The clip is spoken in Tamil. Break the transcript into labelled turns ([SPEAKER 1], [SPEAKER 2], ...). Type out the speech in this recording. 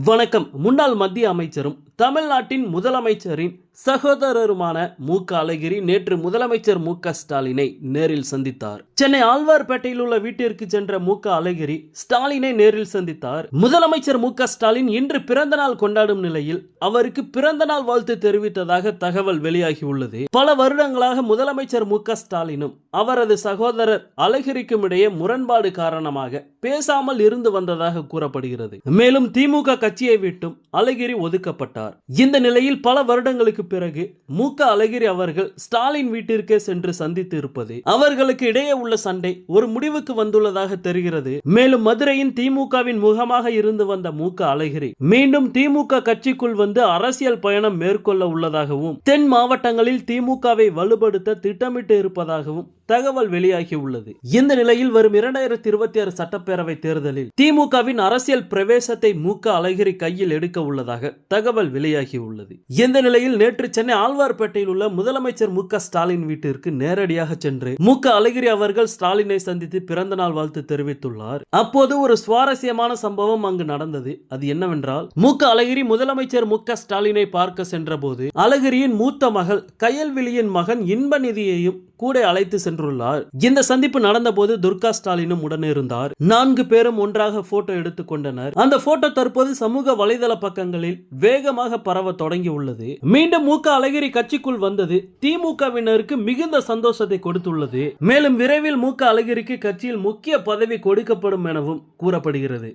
[SPEAKER 1] வணக்கம். முன்னாள் மத்திய அமைச்சரும் தமிழ்நாட்டின் முதலமைச்சரின் சகோதரருமான மு. க அழகிரி நேற்று முதலமைச்சர் மு. க. ஸ்டாலினை நேரில் சந்தித்தார். சென்னை ஆழ்வார்பேட்டையில் உள்ள வீட்டிற்கு சென்ற மு. க. அழகிரி ஸ்டாலினை நேரில் சந்தித்தார். முதலமைச்சர் மு. க. ஸ்டாலின் இன்று பிறந்த நாள் கொண்டாடும் நிலையில் அவருக்கு பிறந்த நாள் வாழ்த்து தெரிவித்ததாக தகவல் வெளியாகியுள்ளது. பல வருடங்களாக முதலமைச்சர் மு. க. ஸ்டாலினும் அவரது சகோதரர் அழகிரிக்கும் இடையே முரண்பாடு காரணமாக பேசாமல் இருந்து வந்ததாக கூறப்படுகிறது. மேலும் திமுக கட்சியை விட்டும் அழகிரி ஒதுக்கப்பட்டார். இந்த நிலையில் பல வருடங்களுக்கு பிறகு மு க அழகிரி அவர்கள் ஸ்டாலின் வீட்டிற்கே சென்று சந்தித்து இருப்பது அவர்களுக்கு இடையே உள்ள சண்டை ஒரு முடிவுக்கு வந்துள்ளதாக தெரிகிறது. மேலும் மதுரையின் திமுகவின் முகமாக இருந்து வந்த மு க அழகிரி மீண்டும் திமுக கட்சிக்குள் வந்து அரசியல் பயணம் மேற்கொள்ள உள்ளதாகவும் தென் மாவட்டங்களில் திமுகவை வலுப்படுத்த திட்டமிட்டு இருப்பதாகவும் தகவல் வெளியாகி உள்ளது. இந்த நிலையில் வரும் இரண்டாயிரத்தி இருபத்தி ஆறு சட்டப்பேரவை தேர்தலில் திமுகவின் அரசியல் பிரவேசத்தை மு க அழகிரி கையில் எடுக்க உள்ளதாக தகவல் வெளியாகி உள்ளது. இந்த நிலையில் நேற்று சென்னை ஆழ்வார்பேட்டையில் உள்ள முதலமைச்சர் மு க ஸ்டாலின் வீட்டிற்கு நேரடியாக சென்று மு க அழகிரி அவர்கள் ஸ்டாலினை சந்தித்து பிறந்த நாள் வாழ்த்து தெரிவித்துள்ளார். அப்போது ஒரு சுவாரஸ்யமான சம்பவம் அங்கு நடந்தது. அது என்னவென்றால் மு க அழகிரி முதலமைச்சர் மு க ஸ்டாலினை பார்க்க சென்றபோது அழகிரியின் மூத்த மகள் கயல்விழியின் மகன் இன்பநிதியையும் கூட அழைத்து பெற்றுள்ளார் இந்த சந்திப்பு நடந்தபோது துர்கா ஸ்டாலினும் உடனே இருந்தார். நான்கு பேரும் ஒன்றாக போட்டோ எடுத்துக்கொண்டனர் அந்த போட்டோ தற்போது சமூக வலைதள பக்கங்களில் வேகமாக பரவ தொடங்கி உள்ளது. மீண்டும் மு க அழகிரி கட்சிக்குள் வந்தது. திமுகவினருக்கு மிகுந்த சந்தோஷத்தை கொடுத்துள்ளது. மேலும் விரைவில் மு க அழகிரிக்கு கட்சியில் முக்கிய பதவி கொடுக்கப்படும் எனவும் கூறப்படுகிறது.